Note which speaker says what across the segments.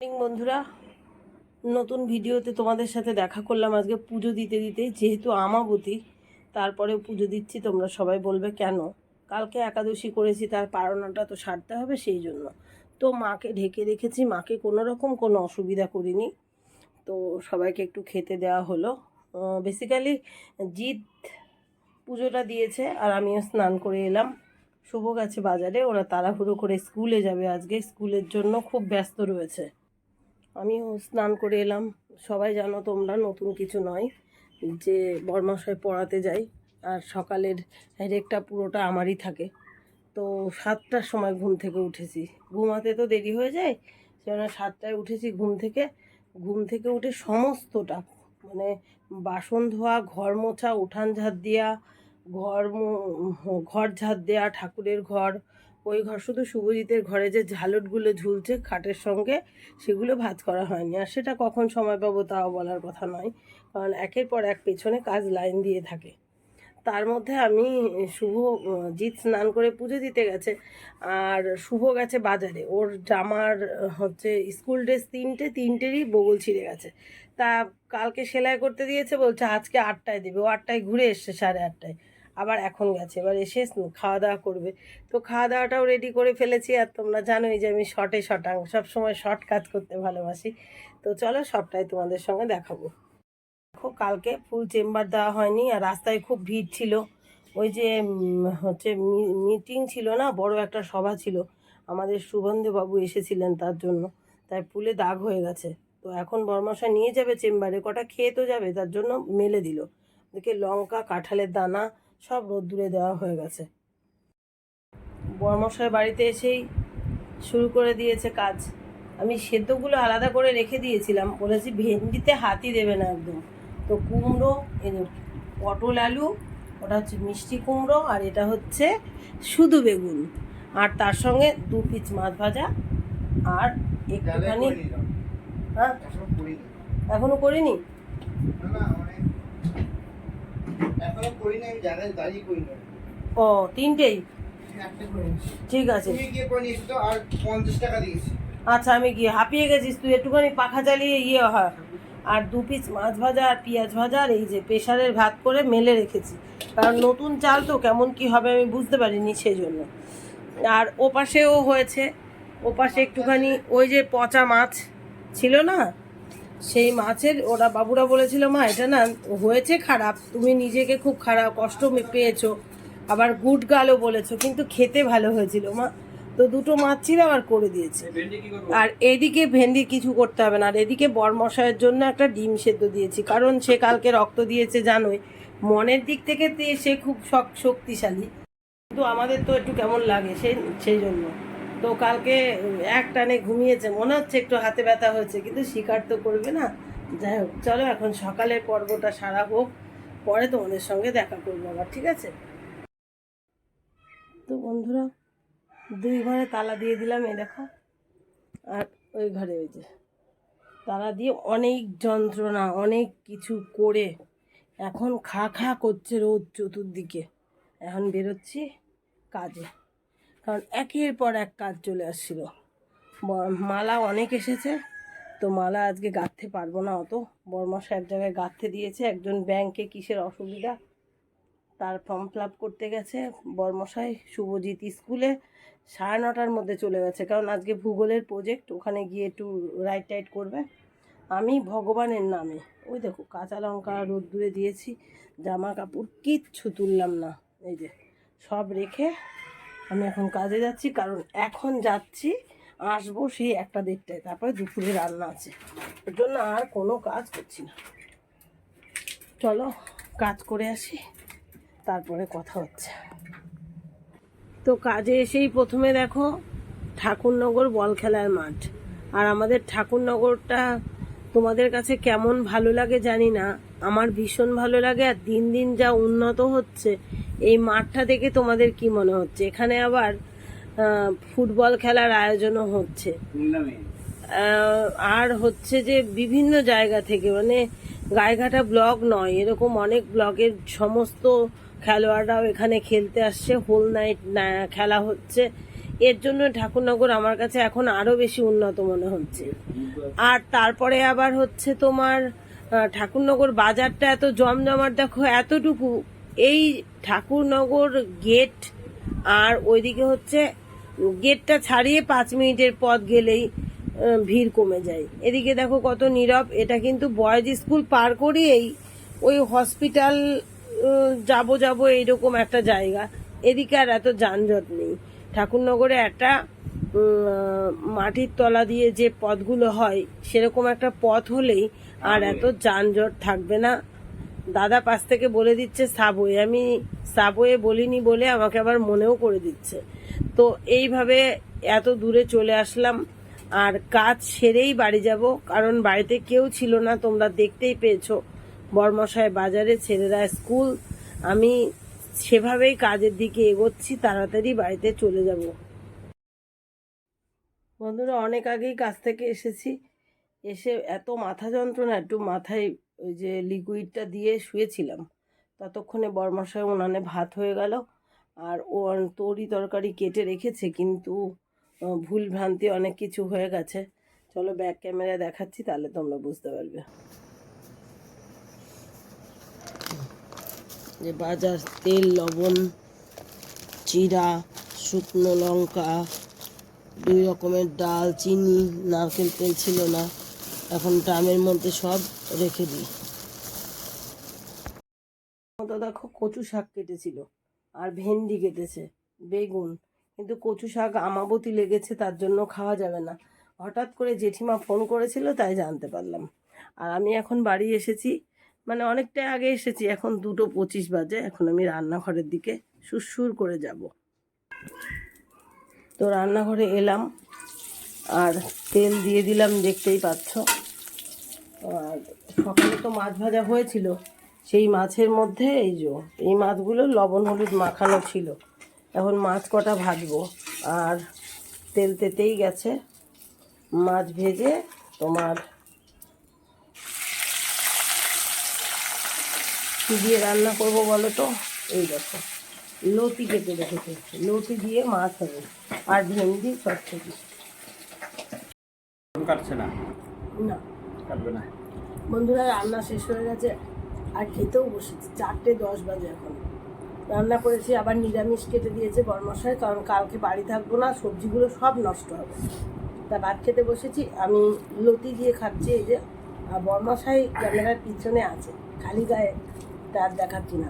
Speaker 1: Morning বন্ধুরা। নতুন ভিডিওতে তোমাদের সাথে দেখা করলাম আজকে পুজো দিতে দিতে, যেহেতু আমাবতী, তারপরেও পুজো দিচ্ছি, তোমরা সবাই বলবে কেন? কালকে একাদশী করেছি, তার পারণাটা তো সারতে হবে, সেই জন্য। তো মাকে ঢেকে রেখেছি, মাকে কোনো রকম কোনো অসুবিধা করিনি। তো সবাইকে একটু খেতে দেওয়া হলো। বেসিক্যালি জিৎ পুজোটা দিয়েছে, আর আমিও স্নান করে এলাম। শুভ গেছে বাজারে, ওরা তাড়াহুড়ো করে স্কুলে যাবে আজকে, স্কুলের জন্য খুব ব্যস্ত রয়েছে। আমিও স্নান করে এলাম। সবাই জানো তোমরা, নতুন কিছু নয় যে বর্মাশয় পড়াতে যাই আর সকালের রেকটা পুরোটা আমারই থাকে। তো সাতটার সময় ঘুম থেকে উঠেছি। ঘুমাতে তো দেরি হয়ে যায়, সেজন্য সাতটায় উঠেছি ঘুম থেকে। ঘুম থেকে উঠে সমস্তটা মানে বাসন ধোয়া, ঘর মোছা, উঠান ঝাড় দেওয়া ঘর ঘর ঝাড় দেওয়া ঠাকুরের ঘর ওই ঘর শুধু শুভজিতের ঘরে যে ঝালটগুলো ঝুলছে খাটের সঙ্গে, সেগুলো ভাজ করা হয়নি। আর সেটা কখন সময় পাবো তাও বলার কথা নয়। কারণ একের পর এক পেছনে কাজ লাইন দিয়ে থাকে। তার মধ্যে আমি শুভ জিৎ স্নান করে পুজো দিতে গেছে। আর শুভ গেছে বাজারে। ওর জামার, হচ্ছে, স্কুল ড্রেস তিনটে, তিনটেরই বগল ছিঁড়ে গেছে। তা কালকে সেলাই করতে দিয়েছে বলছে, আজকে আটটায় দেবে। ও আটটায় ঘুরে এসছে সাড়ে আটটায়। আবার এখন গেছে, এবার এসে খাওয়া দাওয়া করবে। তো খাওয়া দাওয়াটাও রেডি করে ফেলেছি আর তোমরা জানোই যে আমি শর্টে শটাং সবসময় শর্ট কাজ করতে ভালোবাসি। তো চলো সবটাই তোমাদের সঙ্গে দেখাবো। দেখো, কালকে ফুল চেম্বার দেওয়া হয়নি আর রাস্তায় খুব ভিড় ছিল। ওই যে হচ্ছে মিটিং ছিল না, বড় একটা সভা ছিল। আমাদের সুবন্ধবাবু এসেছিলেন তার জন্য। তাই ফুলে দাগ হয়ে গেছে। তো এখন বর্মশা নিয়ে যাবে চেম্বারে কটা খেয়ে তো যাবে, তার জন্য মেলে দিল। দেখে লঙ্কা, কাঁঠালের দানা সব রোদ্দুরে দেওয়া হয়ে গেছে। বর্মশাই বাড়িতে এসেই শুরু করে দিয়েছে কাজ। আমি সেদ্ধগুলো আলাদা করে রেখে দিয়েছিলাম। বলেছি ভেন্ডিতে হাতি দেবে না একদম। তো কুমড়ো পটল আলু ওটা হচ্ছে মিষ্টি কুমড়ো আর এটা হচ্ছে শুধু বেগুন। আর তার সঙ্গে দু পিস মাছ ভাজা আর একটুখানি হ্যাঁ? এখনও করিনি?
Speaker 2: এখনও করি না আমি জায়গায় দাঁড়িয়ে করি না
Speaker 1: ও তিনটেই?
Speaker 2: নিয়েছি।
Speaker 1: ঠিক আছে।
Speaker 2: গিয়ে আর পঞ্চাশ টাকা দিয়েছি।
Speaker 1: আচ্ছা আমি কি হাঁপিয়ে গেছিস তুই একটুখানি পাখা চালিয়ে ইয়ে হয় আর দু পিস মাছ ভাজা আর পেঁয়াজ ভাজা আর এই যে প্রেশারের ভাত করে মেলে রেখেছি। কারণ নতুন চাল তো কেমন কি হবে আমি বুঝতে পারিনি সেই জন্য আর ওপাশেও হয়েছে ওপাশে একটুখানি ওই যে পচা মাছ ছিল না সেই মাছের ওরা বাবুরা বলেছিল মা এটা না হয়েছে খারাপ তুমি নিজেকে খুব খারাপ কষ্ট পেয়েছ। আবার গুড গালও বলেছ কিন্তু খেতে ভালো হয়েছিল মা। তো দুটো মাছ ছিল আবার করে দিয়েছে। আর এদিকে ভেন্ডি কিছু করতে হবে না আর এদিকে বরমশাইয়ের জন্য একটা ডিম সেদ্ধ দিয়েছি কারণ সে কালকে রক্ত দিয়েছে জানোই। মনের দিক থেকে সে খুব শক শক্তিশালী। কিন্তু আমাদের তো একটু কেমন লাগে সেই সেই জন্য। তো কালকে এক টানে ঘুমিয়েছে, মনে হচ্ছে একটু হাতে ব্যথা হয়েছে, কিন্তু স্বীকার তো করবে না। যাই হোক, চলো এখন সকালের পর্বটা সারা হোক, পরে তোমাদের সঙ্গে দেখা করব আবার, ঠিক আছে? তো বন্ধুরা, দুই ঘরে তালা দিয়ে দিলাম, এই দেখো, আর ওই ঘরে ওই যে। তালা দিয়ে অনেক যন্ত্রণা, অনেক কিছু করে এখন খা খা করছে রোদ চতুর্দিকে। এখন বেরোচ্ছি কাজে। কারণ একের পর এক কাজ চলে আসছিল। মালা অনেক এসেছে, তো মালা আজকে গাঁথতে পারব না অত। বর্মশা এক জায়গায় গাঁথতে দিয়েছে, একজন ব্যাংকে কিসের অসুবিধা? তার ফর্ম ফিল করতে গেছে বর্মশাই, শুভজিৎ স্কুলে। সাড়ে নটার মধ্যে চলে গেছে, কারণ আজকে ভূগোলের প্রজেক্ট ওখানে গিয়ে একটু রাইট টাইট করবে। আমি ভগবানের নামে, ওই দেখো কাঁচা লঙ্কা রোদ্দুরে দিয়েছি, জামা কাপড় কিচ্ছু তুললাম না, এই যে। সব রেখে আমি এখন কাজে যাচ্ছি, কারণ এখন যাচ্ছি, আসব সেই একটা দেড়টায়। তারপরে দুপুরে রান্না আছে। ওর জন্য আর কোনো কাজ করছি না। চলো, কাজ করে আসি, তারপরে কথা হচ্ছে। তো কাজে এসেই প্রথমে দেখো, ঠাকুরনগর বল খেলার মাঠ। আর আমাদের ঠাকুরনগরটা তোমাদের কাছে কেমন ভালো লাগে জানি না। আমার ভীষণ ভালো লাগে, আর দিন দিন যা উন্নত হচ্ছে এই মাঠটা দেখে তোমাদের কি মনে হচ্ছে? এখানে আবার ফুটবল খেলার আয়োজনও হচ্ছে। আর হচ্ছে যে বিভিন্ন জায়গা থেকে মানে গায়েঘাটা ব্লক নয়, এরকম অনেক ব্লকের সমস্ত খেলোয়াড়রাও এখানে খেলতে আসছে। হোল নাইট খেলা হচ্ছে। এর জন্য ঠাকুরনগর আমার কাছে এখন আরও বেশি উন্নত মনে হচ্ছে। আর তারপরে আবার হচ্ছে তোমার ঠাকুরনগর বাজারটা এত জমজমাট, দেখো, এতটুকু এই ঠাকুরনগর গেট আর ওইদিকে হচ্ছে গেটটা ছাড়িয়ে পাঁচ মিনিটের পথ গেলেই ভিড় কমে যায়। এদিকে দেখো কত নীরব, এটা কিন্তু বয়েজ স্কুল পার করিয়েই ওই হসপিটাল যাব যাব এইরকম একটা জায়গা। এদিকে আর এত যানজট নেই। ঠাকুরনগরে একটা মাটির তলা দিয়ে যে পথগুলো হয়, সেরকম একটা পথ হলেই আর এত যানজট থাকবে না। দাদা পাশ থেকে বলে দিচ্ছে সাবওয়ে আমি সাবওয়ে বলিনি বলে আমাকে আবার মনেও করে দিচ্ছে। তো এইভাবে এত দূরে চলে আসলাম। আর কাজ সেরেই বাড়ি যাব, কারণ বাড়িতে কেউ ছিল না, তোমরা দেখতেই পেয়েছ। বর্মশায় বাজারে, ছেলেরা স্কুল। আমি সেভাবেই কাজের দিকে এগোচ্ছি, তাড়াতাড়ি বাড়িতে চলে যাব। বন্ধুরা, অনেক আগেই কাজ থেকে এসেছি। এসে এত মাথা যন্ত্রণা, একটু মাথায় ওই যে লিকুইডটা দিয়ে শুয়েছিলাম। ততক্ষণে বর্মাশয় উনানে ভাত হয়ে গেল। আর ও তরি তরকারি কেটে রেখেছে, কিন্তু ভুল ভ্রান্তি অনেক কিছু হয়ে গেছে। চলো ব্যাক ক্যামেরা দেখাচ্ছি, তাহলে তোমরা বুঝতে পারবে। যে বাজার, তেল, লবণ চিরা শুকনো লঙ্কা, দুই রকমের ডাল, চিনি, নারকেল তেল ছিল না। এখন ড্রামের মধ্যে সব রেখে দিই। তো দেখো কচু শাক কেটেছিল আর ভেন্ডি কেটেছে, বেগুন। কিন্তু কচু শাক আমাবতী লেগেছে, তার জন্য খাওয়া যাবে না। হঠাৎ করে জেঠিমা ফোন করেছিল, তাই জানতে পারলাম। আর আমি এখন বাড়ি এসেছি মানে অনেকটাই আগে এসেছি, এখন দুটো পঁচিশ বাজে, এখন আমি রান্নাঘরের দিকে সুরসুর করে যাব। তো রান্নাঘরে এলাম আর তেল দিয়ে দিলাম, দেখতেই পাচ্ছ। আর সকালে তো মাছ ভাজা হয়েছিল। সেই মাছের মধ্যে এই যে, এই মাছগুলো লবণ হলুদ মাখানো ছিল। এখন মাছ কটা ভাজবো? আর তেল তেতেই গেছে। মাছ ভেজে তোমার কি দিয়ে রান্না করব বলো তো? এই দেখো, লতি কেটে রেখেছে। লতি দিয়ে মাছ হবে। আর ভেন্ডি
Speaker 3: ফোন কাটছে না?
Speaker 1: না।
Speaker 3: কাটবে না।
Speaker 1: বন্ধুরা রান্না শেষ হয়ে গেছে। আর খেতেও বসেছি। চারটে দশ বাজে এখন। রান্না করেছি আবার নিরামিষ কেটে দিয়েছে বর্মশাই। কারণ কালকে বাড়ি থাকব না সবজিগুলো সব নষ্ট হবে। তা ভাত খেতে বসেছি। আমি লতি দিয়ে খাচ্ছি এই যে। আর বর্মশাই ক্যামেরার পিছনে আছে খালি গায়ে। তার দেখাচ্ছি না।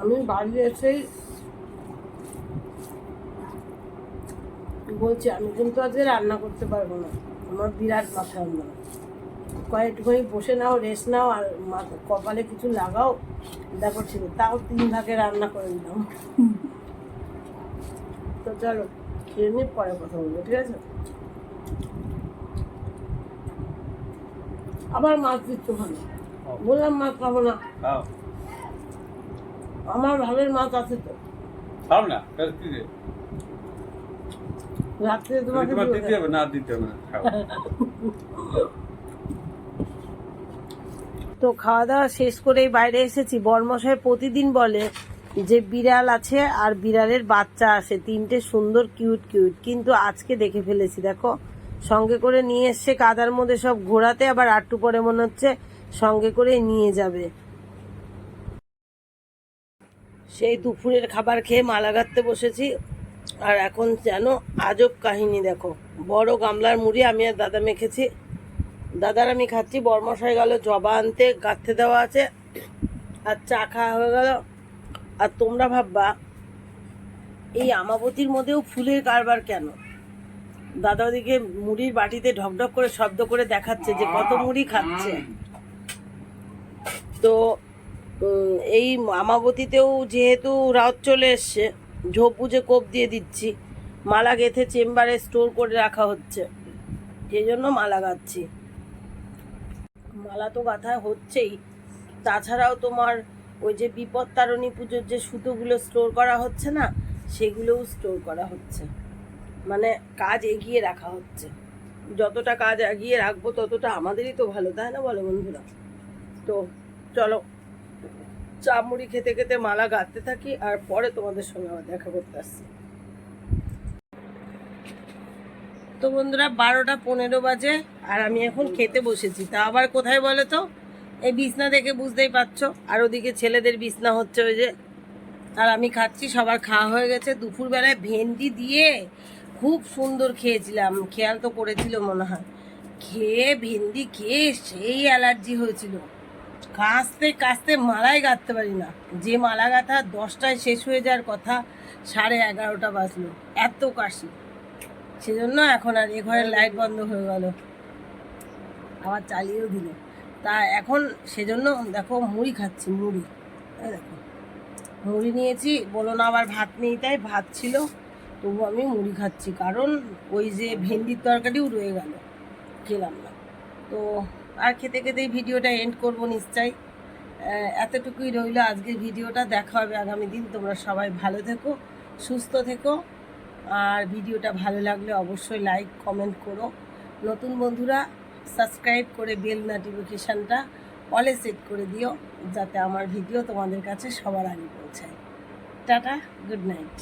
Speaker 1: আমি বাড়ি এসেই বলছি আমি কিন্তু আজকে রান্না করতে পারব না। আমার বিরাট মাথা যন্ত্রণা কয়েকটুখানি বসে নাও রেস্ট নাও আর কপালে কিছু লাগাও। দেখো ছিল তাও তিন ভাগে রান্না করে দিলাম। তো চলো খেয়ে নিয়ে পরে কথা বলব ঠিক আছে? আবার মাছ দিচ্ছ ভালো বললাম মাছ খাব না। আমার ভাবের মাছ আছে তো।
Speaker 3: খাও না?
Speaker 1: রাত্রে তোমাকে
Speaker 3: তোমার দিতে হবে না দিতে হবে না
Speaker 1: তো খাওয়া দাওয়া শেষ করেই বাইরে এসেছি। বর্মশাই প্রতিদিন বলে যে বিড়াল আছে আর বিড়ালের বাচ্চা আসে তিনটে সুন্দর কিউট কিউট। কিন্তু আজকে দেখে ফেলেছি দেখো। সঙ্গে করে নিয়ে এসছে কাদার মধ্যে সব ঘোরাতে আবার আটটু পরে মনে হচ্ছে সঙ্গে করে নিয়ে যাবে। সেই দুপুরের খাবার খেয়ে মালা গাঁথতে বসেছি। আর এখন যেন আজব কাহিনী, দেখো। বড় গামলার মুড়ি আমি আর দাদা মেখেছি। দাদার আমি খাচ্ছি, বর্মশাই গেল, জবা আনতে, গাঁথতে দেওয়া আছে, আর চা খাওয়া হয়ে গেল। আর তোমরা ভাববা, এই আমাবতীর মধ্যেও ফুলের কারবার কেন? দাদা ওদিকে মুড়ির বাটিতে ঢকঢক করে শব্দ করে দেখাচ্ছে যে কত মুড়ি খাচ্ছে। তো এই আমাবতীতেও যেহেতু রাত চলে এসছে ঝোপ বুঝে কোপ দিয়ে দিচ্ছি। মালা গেঁথে চেম্বারে স্টোর করে রাখা হচ্ছে। সেই জন্য মালা গাচ্ছি মালা তো গাঁথা হচ্ছেই। তাছাড়াও তোমার ওই যে বিপদ তারণী পুজোর যে সুতোগুলো স্টোর করা হচ্ছে না, সেগুলোও স্টোর করা হচ্ছে। মানে কাজ এগিয়ে রাখা হচ্ছে। যতটা কাজ এগিয়ে রাখব ততটা আমাদেরই তো ভালো, তাই না বলো বন্ধুরা? তো চলো। চা মুড়ি খেতে খেতে মালা গাঁথতে থাকি আর পরে তোমাদের সঙ্গে আবার দেখা করতে আসছি। তো বন্ধুরা, বারোটা পনেরো বাজে আর আমি এখন খেতে বসেছি। তা আবার কোথায় বলে তো? এই বিছনা দেখে বুঝতেই পারছ। আর ওদিকে ছেলেদের বিছনা হচ্ছে ওই যে। আর আমি খাচ্ছি, সবার খাওয়া হয়ে গেছে। দুপুরবেলায় ভেন্ডি দিয়ে খুব সুন্দর খেয়েছিলাম। খেয়াল তো করেছিল মনে হয়। খেয়ে ভেন্ডি খেয়ে সেই অ্যালার্জি হয়েছিল। কাঁচতে কাঁচতে মালাই গাঁথতে পারি না। যে মালা গাঁথা দশটায় শেষ হয়ে যাওয়ার কথা, সাড়ে এগারোটা বাজলো। এত কাশি। সেজন্য এখন আর এ ঘরের লাইট বন্ধ হয়ে গেল। আবার চালিয়েও দিল। তা এখন সেজন্য দেখো মুড়ি খাচ্ছি, মুড়ি। দেখো। মুড়ি নিয়েছি, বলো না আবার ভাত নেই, তাই ভাত ছিল। তবু আমি মুড়ি খাচ্ছি। কারণ ওই যে ভেন্ডির তরকারিও রয়ে গেল। খেলাম না। তো আর খেতে খেতেই ভিডিওটা এন্ড করব নিশ্চয়ই। এতটুকুই রইল আজকের ভিডিওটা। দেখা হবে আগামী দিন। তোমরা সবাই ভালো থেকো, সুস্থ থেকো। আর ভিডিওটা ভালো লাগলে অবশ্যই লাইক কমেন্ট করো। নতুন বন্ধুরা সাবস্ক্রাইব করে বেল নোটিফিকেশানটা অলে সেট করে দিও, যাতে আমার ভিডিও তোমাদের কাছে সবার আগে পৌঁছায়। Tata good night